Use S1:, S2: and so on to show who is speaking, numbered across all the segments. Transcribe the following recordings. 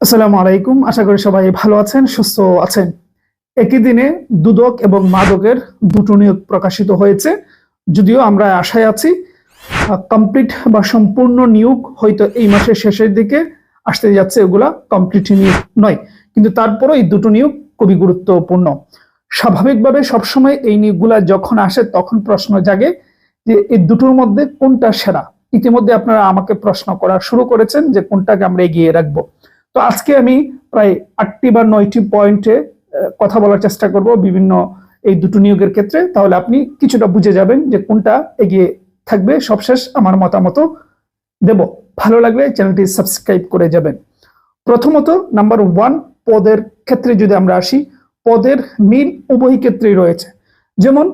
S1: আসসালামু আলাইকুম। আশা করি সবাই ভালো আছেন, সুস্থ আছেন। একই দিনে দুদক এবং মাদকের দুটো নিয়োগ প্রকাশিত হয়েছে। যদিও আমরা আশায় আছি কমপ্লিট বা সম্পূর্ণ নিয়োগ হয়তো এই মাসের শেষের দিকে আসতে যাচ্ছে, এগুলা কমপ্লিট নিয়োগ নয়। কিন্তু তারপরও এই দুটো নিয়োগ খুবই গুরুত্বপূর্ণ। স্বাভাবিকভাবে সবসময় এই নিয়োগগুলা যখন আসে, তখন প্রশ্ন জাগে যে এই দুটোর মধ্যে কোনটা সেরা। ইতিমধ্যে আপনারা আমাকে প্রশ্ন করা শুরু করেছেন যে কোনটাকে আমরা এগিয়ে রাখব। তো আজকে আমি প্রায় আটটি বা নয়টি পয়েন্টে কথা বলার চেষ্টা করব বিভিন্ন এই দুটো নিয়োগের ক্ষেত্রে। তাহলে আপনি কিছুটা বুঝে যাবেন যে কোনটা এগিয়ে থাকবে। সবশেষ আমার মতামত দেব। ভালো লাগলে চ্যানেলটি সাবস্ক্রাইব করে যাবেন। প্রথমত নাম্বার ওয়ান পদের ক্ষেত্রে যদি আমরা আসি, পদের মিল উভয় ক্ষেত্রেই রয়েছে। যেমন,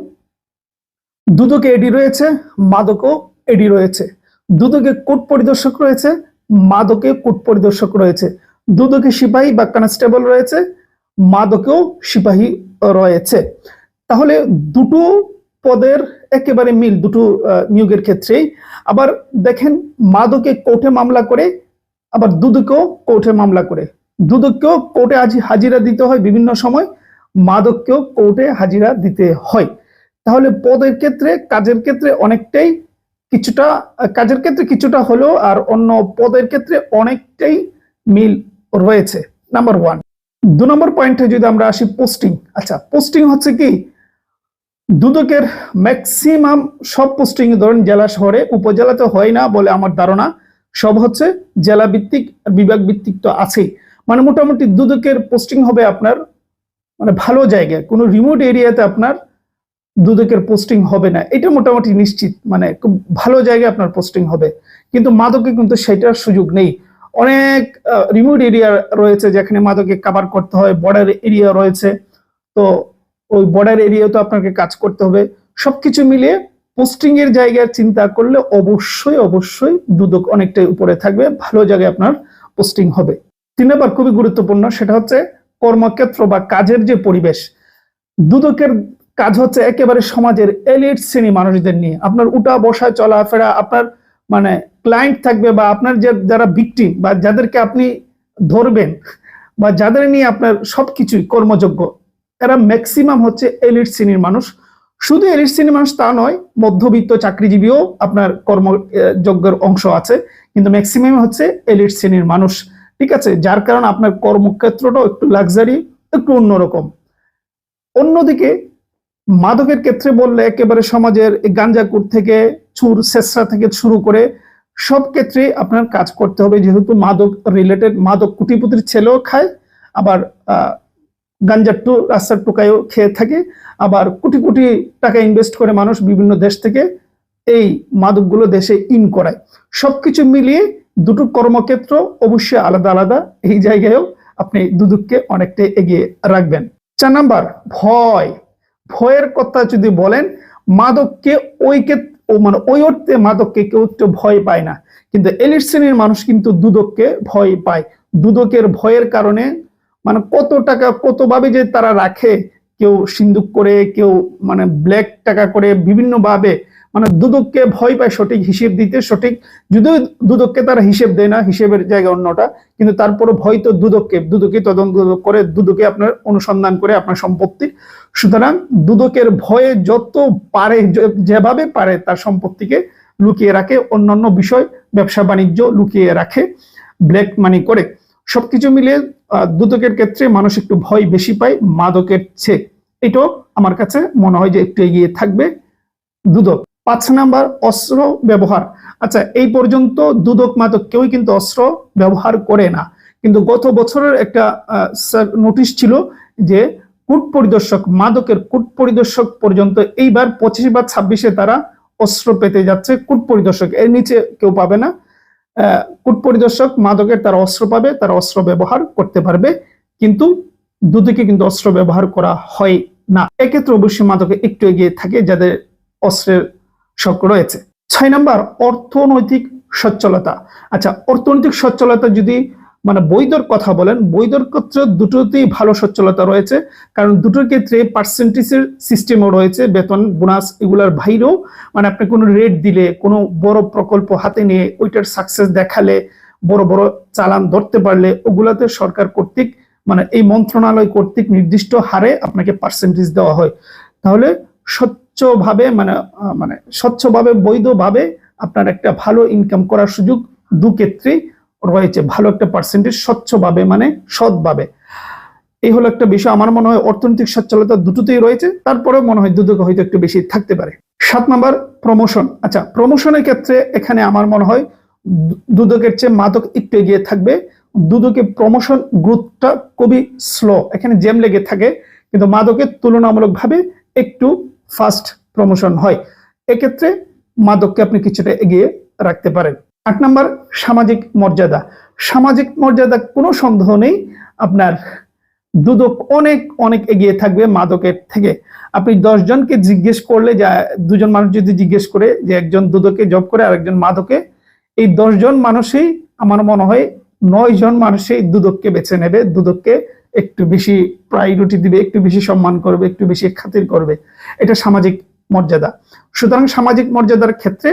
S1: দুদকে এডি রয়েছে, মাদকও এডি রয়েছে। দুদকে কোট পরিদর্শক রয়েছে, মাদকে কোট পরিদর্শক রয়েছে। দুদকে সিপাহী বা কনস্টেবল রয়েছে, মাদকেও সিপাহী রয়েছে। তাহলে দুটো পদের একেবারে মিল, দুটো নিয়োগের ক্ষেত্রেই। আবার দেখেন, মাদকে কোর্টে মামলা করে, আবার দুদকেও কোর্টে মামলা করে। দুদককেও কোর্টে আজ হাজিরা দিতে হয় বিভিন্ন সময়, মাদককেও কোর্টে হাজিরা দিতে হয়। তাহলে পদের ক্ষেত্রে, কাজের ক্ষেত্রে অনেকটাই কিছুটা, কাজের ক্ষেত্রে কিছুটা হলেও আর অন্য পদের ক্ষেত্রে অনেকটাই মিল রয়েছে। নাম্বার ওয়ান দু নম্বর পয়েন্টে যদি আমরা আসি পোস্টিং আচ্ছা পোস্টিং হচ্ছে কি? দুদকের ম্যাক্সিমাম সব পোস্টিং ধরুন জেলা শহরে উপজেলাতে হয় না বলে আমার ধারণা, সব হচ্ছে জেলা ভিত্তিক বিভাগ ভিত্তিক তো আছেই। মানে মোটামুটি দুদকের পোস্টিং হবে আপনার মানে ভালো জায়গায়, কোনো রিমোট এরিয়াতে আপনার দুদকের পোস্টিং হবে না। এটা মোটামুটি নিশ্চিত মানে খুব ভালো জায়গায় আপনার পোস্টিং হবে। কিন্তু মাদকে কিন্তু সেটার সুযোগ নেই। অনেক রিমোট এরিয়া রয়েছে যেখানে মাদকে কাভার করতে হয় বর্ডার এরিয়া রয়েছে। তো ওই বর্ডার এরিয়া তো আপনাকে কাজ করতে হবে। সবকিছু মিলিয়ে পোস্টিং এর জায়গায় চিন্তা করলে অবশ্যই অবশ্যই দুদক অনেকটাই উপরে থাকবে। ভালো জায়গায় আপনার পোস্টিং হবে। তিন নম্বর খুবই গুরুত্বপূর্ণ, সেটা হচ্ছে কর্মক্ষেত্র বা কাজের যে পরিবেশ। দুদকের কাজ হচ্ছে একেবারে সমাজের এলিট শ্রেণি মানুষদের নিয়ে। আপনার উঠা, বসা, চলাফেরা, আপনার মানে ক্লায়েন্ট থাকবে বা আপনার যে যারা ভিকটিম বা যাদেরকে আপনি ধরবেন বা যাদের নিয়ে আপনার সবকিছুই কর্মযোগ্য, এরা ম্যাক্সিমাম হচ্ছে এলিট শ্রেণির মানুষ। শুধু এলিট শ্রেণির মানুষ তা নয়, মধ্যবিত্ত চাকরিজীবীও আপনার কর্মযোগ্যের অংশ আছে, কিন্তু ম্যাক্সিমাম হচ্ছে এলিট শ্রেণির মানুষ। ঠিক আছে? যার কারণে আপনার কর্মক্ষেত্রটাও একটু লাক্সারি একটু অন্যরকম। অন্যদিকে মাদকের ক্ষেত্রে বললে একেবারে সমাজের গাঞ্জাকুর থেকে, চুর, শেষরা থেকে শুরু করে সব ক্ষেত্রে আপনার কাজ করতে হবে, যেহেতু মাদক রিলেটেড মাদক কুটিপুতির ছেলেও খায়, আবার গাঞ্জার টু, রাস্তার টুকায়ও খেয়ে থাকে, আবার কোটি কোটি টাকা ইনভেস্ট করে মানুষ বিভিন্ন দেশ থেকে এই মাদকগুলো দেশে ইন করায়। সব কিছু মিলিয়ে দুটো কর্মক্ষেত্র অবশ্যই আলাদা আলাদা, এই জায়গায়ও আপনি দুদুককে অনেকটাই এগিয়ে রাখবেন। চার নাম্বার, ভয়। ভয়ের কথা যদি বলেন, মাদককে ওই ও মানে ওই অর্থে মাদককে কেউ একটু ভয় পায় না। কিন্তু এলিট শ্রেণির মানুষ কিন্তু দুদককে ভয় পায়। দুদকের ভয়ের কারণে মানে কত টাকা, কতভাবে যে তারা রাখে, কেউ সিন্দুক করে, কেউ মানে ব্ল্যাক টাকা করে বিভিন্ন ভাবে মানে দুদককে ভয় পায় সঠিক হিসেব দিতে, সঠিক যদিও দুদককে তারা হিসেব দেয় না, হিসেবের জায়গা অন্যটা, কিন্তু তারপরে ভয় তো দুদককে দুদকে তদন্ত করে, দুদকে আপনার অনুসন্ধান করে আপনার সম্পত্তির সুতরাং দুদকের ভয়ে যত পারে যেভাবে পারে তার সম্পত্তিকে লুকিয়ে রাখে, অন্যান্য বিষয়, ব্যবসা বাণিজ্য লুকিয়ে রাখে ব্ল্যাক মানি করে। সবকিছু মিলিয়ে দুদকের ক্ষেত্রে মানুষ একটু ভয় বেশি পায় মাদকের চেয়ে। এটাও আমার কাছে মনে হয় যে একটু এগিয়ে থাকবে দুদক। পাঁচ নাম্বার, অস্ত্র ব্যবহার। আচ্ছা এই পর্যন্ত দুদক মাদক কেউই কিন্তু অস্ত্র ব্যবহার করে না। কিন্তু গত বছরের একটা নোটিশ ছিল যে কূট পরিদর্শক মাদকের কূট পরিদর্শক পর্যন্ত এইবার পঁচিশ বা ছাব্বিশে তারা অস্ত্র পেতে যাচ্ছে কূট পরিদর্শক এর নিচে কেউ পাবে না। কূট পরিদর্শক মাদকের তারা অস্ত্র পাবে, তারা অস্ত্র ব্যবহার করতে পারবে, কিন্তু দুদিকে কিন্তু অস্ত্র ব্যবহার করা হয় না। এক্ষেত্রে অবশ্যই মাদকে একটু এগিয়ে থাকে যাদের অস্ত্রের শখ রয়েছে। ছয় নম্বর, অর্থনৈতিক সচ্ছলতা। আচ্ছা অর্থনৈতিক সচ্ছলতা যদি মানে বৈধর কথা বলেন বৈধর ক্ষেত্রে দুটোতেই ভালো সচ্ছলতা রয়েছে, কারণ দুটোর ক্ষেত্রে পার্সেন্টেজের সিস্টেমও রয়েছে, বেতন বোনাস এগুলার বাইরেও মানে আপনি কোনো রেট দিলে, কোনো বড় প্রকল্প হাতে নিয়ে ওইটার সাকসেস দেখালে, বড় বড় চালান ধরতে পারলে, ওগুলাতে সরকার কর্তৃক মানে এই মন্ত্রণালয় কর্তৃক নির্দিষ্ট হারে আপনাকে পার্সেন্টেজ দেওয়া হয়। তাহলে স্বচ্ছভাবে মানে মানে স্বচ্ছভাবে, বৈধভাবে আপনার একটা ভালো ইনকাম করার সুযোগ দু ক্ষেত্রেই রয়েছে ভালো একটা পার্সেন্টেজ স্বচ্ছভাবে মানে সৎভাবে। এই হলো একটা বিষয়, আমার মনে হয় অর্থনৈতিক সচ্ছলতা দুটোতেই রয়েছে তারপরে মনে হয় দুদকে হয়তো একটু বেশি থাকতে পারে। সাত নাম্বার প্রমোশন আচ্ছা প্রমোশনের ক্ষেত্রে এখানে আমার মনে হয় দুদকের চেয়ে মাদক একটু এগিয়ে থাকবে। দুদকে প্রমোশন গ্রোথটা খুবই স্লো এখানে জেম লেগে থাকে, কিন্তু মাদকের তুলনামূলকভাবে একটু ফাস্ট প্রমোশন হয়। এক্ষেত্রে মাদককে আপনি কিছুটা এগিয়ে রাখতে পারেন। আট নম্বর, সামাজিক মর্যাদা। সামাজিক মর্যাদা কোনো সন্দেহ নেই, আপনার দুদক অনেক অনেক এগিয়ে থাকবে মাদকের থেকে। আপনি দশ জনকে জিজ্ঞেস করলে যা, দুজন মানুষ যদি জিজ্ঞেস করে যে একজন দুদকে জব করে আর একজন মাদকে, এই দশ জন মানুষই আমার মনে হয় নয় জন মানুষই দুদককে বেছে নেবে, দুদককে একটু বেশি প্রায়োরিটি দিবে, একটু বেশি সম্মান করবে, একটু বেশি খাতির করবে। এটা সামাজিক মর্যাদা। সুতরাং সামাজিক মর্যাদার ক্ষেত্রে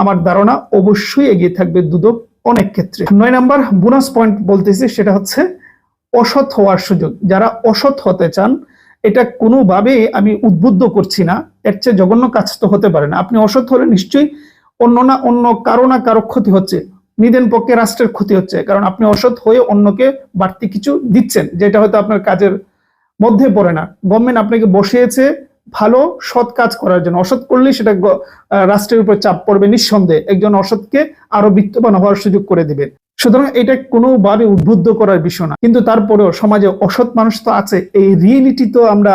S1: আমার ধারণা অবশ্যই এগিয়ে থাকবে দুদক অনেক ক্ষেত্রে। নয় নাম্বার বোনাস পয়েন্ট বলতেছি, সেটা হচ্ছে অসৎ হওয়ার সুযোগ। যারা অসৎ হতে চান, এটা কোনোভাবেই আমি উদ্বুদ্ধ করছি না। এর চেয়ে জঘন্য কাজ তো হতে পারে না। আপনি অসৎ হলে নিশ্চয়ই অন্য না অন্য কারও না কারও ক্ষতি হচ্ছে। নিদেন পক্ষে রাষ্ট্রের ক্ষতি হচ্ছে। কারণ আপনি অসৎ হয়ে অন্যকে বাড়তি কিছু দিচ্ছেন, যেটা হয়তো আপনার কাজের মধ্যে পড়ে না। গভর্নমেন্ট আপনাকে বসিয়েছে ভালো, সৎ কাজ করার জন্য। অসৎ করলেই সেটা রাষ্ট্রের উপর চাপ পড়বে নিঃসন্দেহে। একজন অসৎকে আরও বিত্তবান হওয়ার সুযোগ করে দিবেন সুতরাং এটা কোনোভাবে উদ্বুদ্ধ করার বিষয় না। কিন্তু তারপরেও সমাজে অসৎ মানুষ তো আছে, এই রিয়েলিটি তো আমরা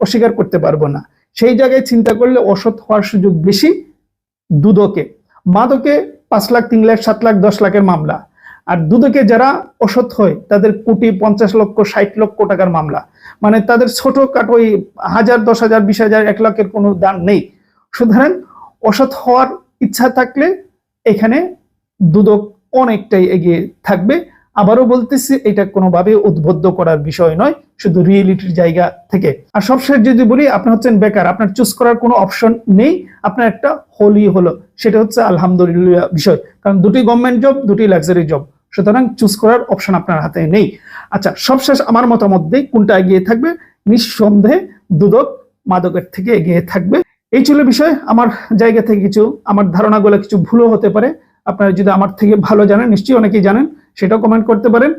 S1: অস্বীকার করতে পারব না। সেই জায়গায় চিন্তা করলে অসৎ হওয়ার সুযোগ বেশি দুদকে। মাদকে পাঁচ লাখ, তিন লাখ, সাত লাখ, দশ লাখের মামলা। আর দুদকে যারা অসৎ হয়, তাদের কোটি, পঞ্চাশ লক্ষ, ষাট লক্ষ টাকার মামলা। মানে তাদের ছোটখাটো ওই হাজার, দশ হাজার, বিশ হাজার, এক লাখের কোনো দান নেই। সুতরাং অসৎ হওয়ার ইচ্ছা থাকলে এখানে দুদক অনেকটাই এগিয়ে থাকবে। আবারও বলতেছি, এটা কোনোভাবে উদ্বুদ্ধ করার বিষয় নয়, শুধু রিয়েলিটির জায়গা থেকে। আর সবশেষ যদি বলি, আপনি হচ্ছেন বেকার, আপনার চুজ করার কোনো অপশন নেই, আপনার একটা হোলই হলো, সেটা হচ্ছে আলহামদুলিল্লাহ বিষয়। কারণ দুটি গভর্নমেন্ট জব দুটি লাক্সারি জব সুতরাং চুজ করার অপশন আপনার হাতে নেই। আচ্ছা সবশেষ আমার মতামত দেই কোনটা এগিয়ে থাকবে? নিঃসন্দেহে দুদক মাদকের থেকে এগিয়ে থাকবে। এই ছিল বিষয়। আমার জায়গা থেকে কিছু, আমার ধারণাগুলো কিছু ভুলও হতে পারে। আপনারা যদি আমার থেকে ভালো জানেন, নিশ্চয়ই অনেকেই জানেন, সেটাও কমেন্ট করতে পারেন।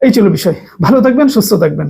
S1: এই ছিল বিষয়। ভালো থাকবেন, সুস্থ থাকবেন।